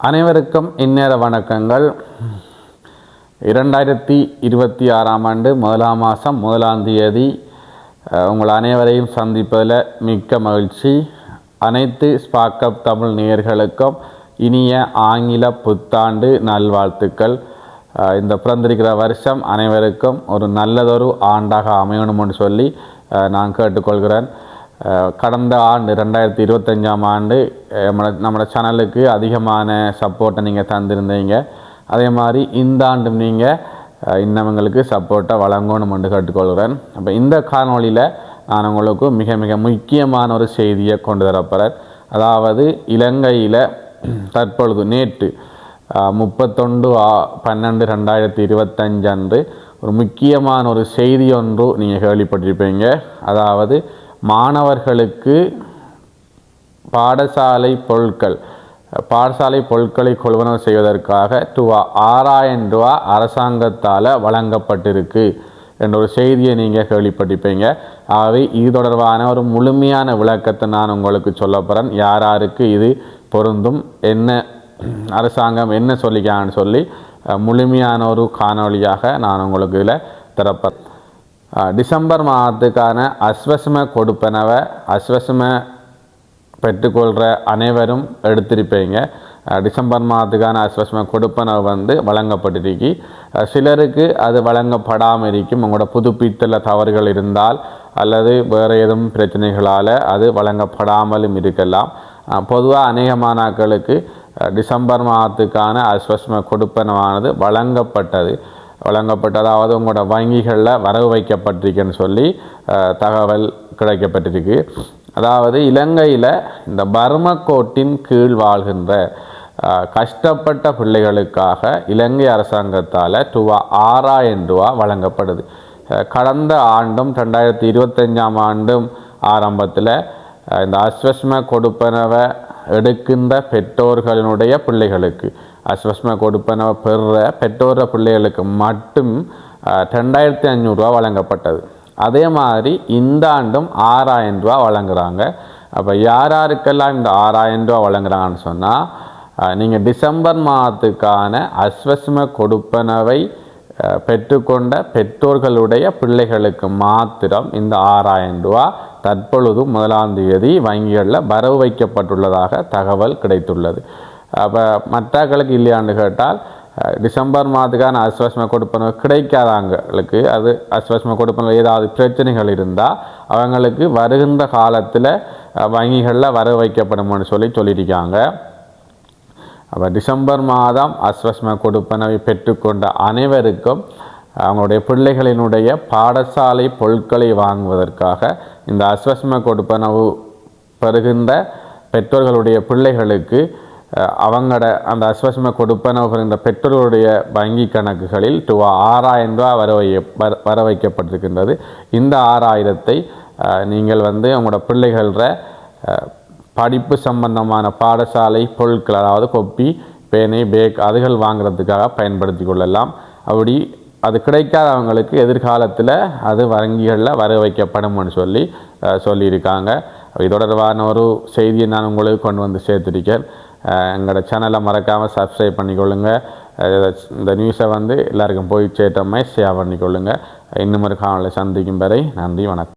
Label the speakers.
Speaker 1: அனைவருக்கும் இந்நேர வணக்கங்கள். இரண்டாயிரத்தி இருபத்தி ஆறாம் ஆண்டு முதலாம் மாதம் முதலாம் தேதி உங்கள் அனைவரையும் சந்திப்பதில் மிக்க மகிழ்ச்சி. அனைத்து ஸ்பாக்கப் தமிழ் நேயர்களுக்கும் இனிய ஆங்கில புத்தாண்டு நல்வாழ்த்துக்கள். இந்த பிறந்திருக்கிற வருஷம் அனைவருக்கும் ஒரு நல்லதொரு ஆண்டாக அமையணும்னு சொல்லி நான் கேட்டுக்கொள்கிறேன். கடந்த ஆண்டு ரெண்டாயிரத்தி இருபத்தஞ்சாம் ஆண்டு நம்மளோட சேனலுக்கு அதிகமான சப்போர்ட்டை நீங்கள் தந்திருந்தீங்க. அதே மாதிரி இந்த ஆண்டும் நீங்கள் இன்னவங்களுக்கு சப்போர்ட்டை வழங்கணும் என்று கேட்டுக்கொள்கிறேன். அப்போ இந்த காணொளியில் நான் உங்களுக்கு மிக மிக முக்கியமான ஒரு செய்தியை கொண்டு தரப்போகிறேன் அதாவது இலங்கையில் தற்பொழுது நேற்று முப்பத்தொண்டு பன்னெண்டு ரெண்டாயிரத்தி இருபத்தஞ்சு அன்று ஒரு முக்கியமான ஒரு செய்தி ஒன்று நீங்கள் கேள்விப்பட்டிருப்பீங்க. அதாவது மாணவர்களுக்கு பாடசாலை பொருட்கள் பாடசாலை பொருட்களை கொள்வனவு செய்வதற்காக ரூபா ஆறாயிரம் ரூபா அரசாங்கத்தால் வழங்கப்பட்டிருக்கு என்ற ஒரு செய்தியை நீங்கள் கேள்விப்பட்டிருப்பீங்க. ஆகவே இது தொடர்பான ஒரு முழுமையான விளக்கத்தை நான் உங்களுக்கு சொல்ல போகிறேன் யார் யாருக்கு இது பொருந்தும் என்ன அரசாங்கம் என்ன சொல்லிக்கான்னு சொல்லி முழுமையான ஒரு காணொளியாக நான் உங்களுக்கு இதில் திறப்பேன் டிசம்பர் மாதத்துக்கான அஸ்வசம கொடுப்பனவை அஸ்வசம பெற்றுக்கொள்கிற அனைவரும் எடுத்திருப்பீங்க. டிசம்பர் மாதத்துக்கான அஸ்வசம கொடுப்பனவு வந்து வழங்கப்பட்டிருக்கு. சிலருக்கு அது வழங்கப்படாமல் இருக்கும் உங்களோட புதுப்பித்தல தவறுகள் இருந்தால் அல்லது வேறு எதுவும் பிரச்சனைகளால் அது வழங்கப்படாமலும் இருக்கலாம். பொதுவாக அநேக மாணாக்களுக்கு டிசம்பர் மாதத்துக்கான அஸ்வசம கொடுப்பனவானது வழங்கப்பட்டது. வழங்கப்பட்டதாவது உங்களோட வங்கிகளில் வரவு வைக்கப்பட்டிருக்குன்னு சொல்லி தகவல் கிடைக்கப்பட்டிருக்கு. அதாவது இலங்கையில் இந்த பர்மக்கோட்டின் கீழ் வாழ்கின்ற கஷ்டப்பட்ட பிள்ளைகளுக்காக இலங்கை அரசாங்கத்தால் ரூபா ஆறாயிரம் ரூபா வழங்கப்படுது. கடந்த ஆண்டும் ரெண்டாயிரத்தி இருபத்தஞ்சாம் ஆண்டும் ஆரம்பத்தில் இந்த அஸ்வஸ்ம கொடுப்பனவை எடுக்கின்ற பெற்றோர்களினுடைய பிள்ளைகளுக்கு. அஸ்வஸ்ம கொடுப்பனவை பெற பெற்றோர பிள்ளைகளுக்கு மட்டும் ரெண்டாயிரத்தி அஞ்சூறுரூவா வழங்கப்பட்டது. அதே மாதிரி இந்த ஆண்டும் ஆறாயிரம் ரூபா வழங்குகிறாங்க அப்போ யார் யாருக்கெல்லாம் இந்த ஆறாயிரம் ரூபா வழங்குறாங்கன்னு சொன்னால் நீங்கள் டிசம்பர் மாதத்துக்கான அஸ்வஸ்ம கொடுப்பனவை பெற்றுக்கொண்ட பெற்றோர்களுடைய பிள்ளைகளுக்கு மாத்திரம் இந்த ஆறாயிரம் ரூபா தற்பொழுது முதலாம் தேதி வங்கிகளில் வரவு வைக்கப்பட்டுள்ளதாக தகவல் கிடைத்துள்ளது. அப்போ மற்றாக்களுக்கு இல்லையான்னு கேட்டால் டிசம்பர் மாதத்துக்கான அஸ்வஸ்ம கொடுப்பனவு கிடைக்காதவங்களுக்கு அது அஸ்வஸ்ம கொடுப்பனவு ஏதாவது பிரச்சனைகள் இருந்தால் அவங்களுக்கு வருகின்ற காலத்தில் வங்கிகளில் வர வைக்கப்படும்னு சொல்லி சொல்லியிருக்காங்க. அப்போ டிசம்பர் மாதம் அஸ்வஸ்ம கொடுப்பனவை பெற்றுக்கொண்ட அனைவருக்கும் அவங்களுடைய பிள்ளைகளினுடைய பாடசாலை பொருட்களை வாங்குவதற்காக இந்த அஸ்வஸ்ம கொடுப்பனவு பெறுகின்ற பெற்றோர்களுடைய பிள்ளைகளுக்கு அவங்களோட அந்த அஸ்வஸ்ம கொடுப்பனவு பெறுகின்ற பெற்றோர்களுடைய வங்கி கணக்குகளில் ரூபா ஆறாயிரம் ரூபா வர வை வர- வர வைக்கப்பட்டிருக்கின்றது. இந்த ஆறாயிரத்தை நீங்கள் வந்து உங்களோட பிள்ளைகள படிப்பு சம்பந்தமான பாடசாலை பொருட்கள் அதாவது கொப்பி பேனை பேக் அதுகள் வாங்குறதுக்காக பயன்படுத்தி கொள்ளலாம். அப்படி அது கிடைக்காதவங்களுக்கு எதிர்காலத்தில் அது வங்கிகளில் வர வைக்கப்படும்னு சொல்லி சொல்லியிருக்காங்க. இது தொடர்பான ஒரு செய்தியை நான் உங்களுக்கு கொண்டு வந்து சேர்த்துருக்கேன் எங்களோட சேனலை மறக்காமல் சப்ஸ்கிரைப் பண்ணிக்கொள்ளுங்க. இந்த நியூஸை வந்து எல்லாருக்கும் போய் சேர்த்தமே ஷேர் பண்ணிக்கொள்ளுங்க. இன்னும் ஒரு காணொளி சந்திக்கும் வரை நன்றி வணக்கம்.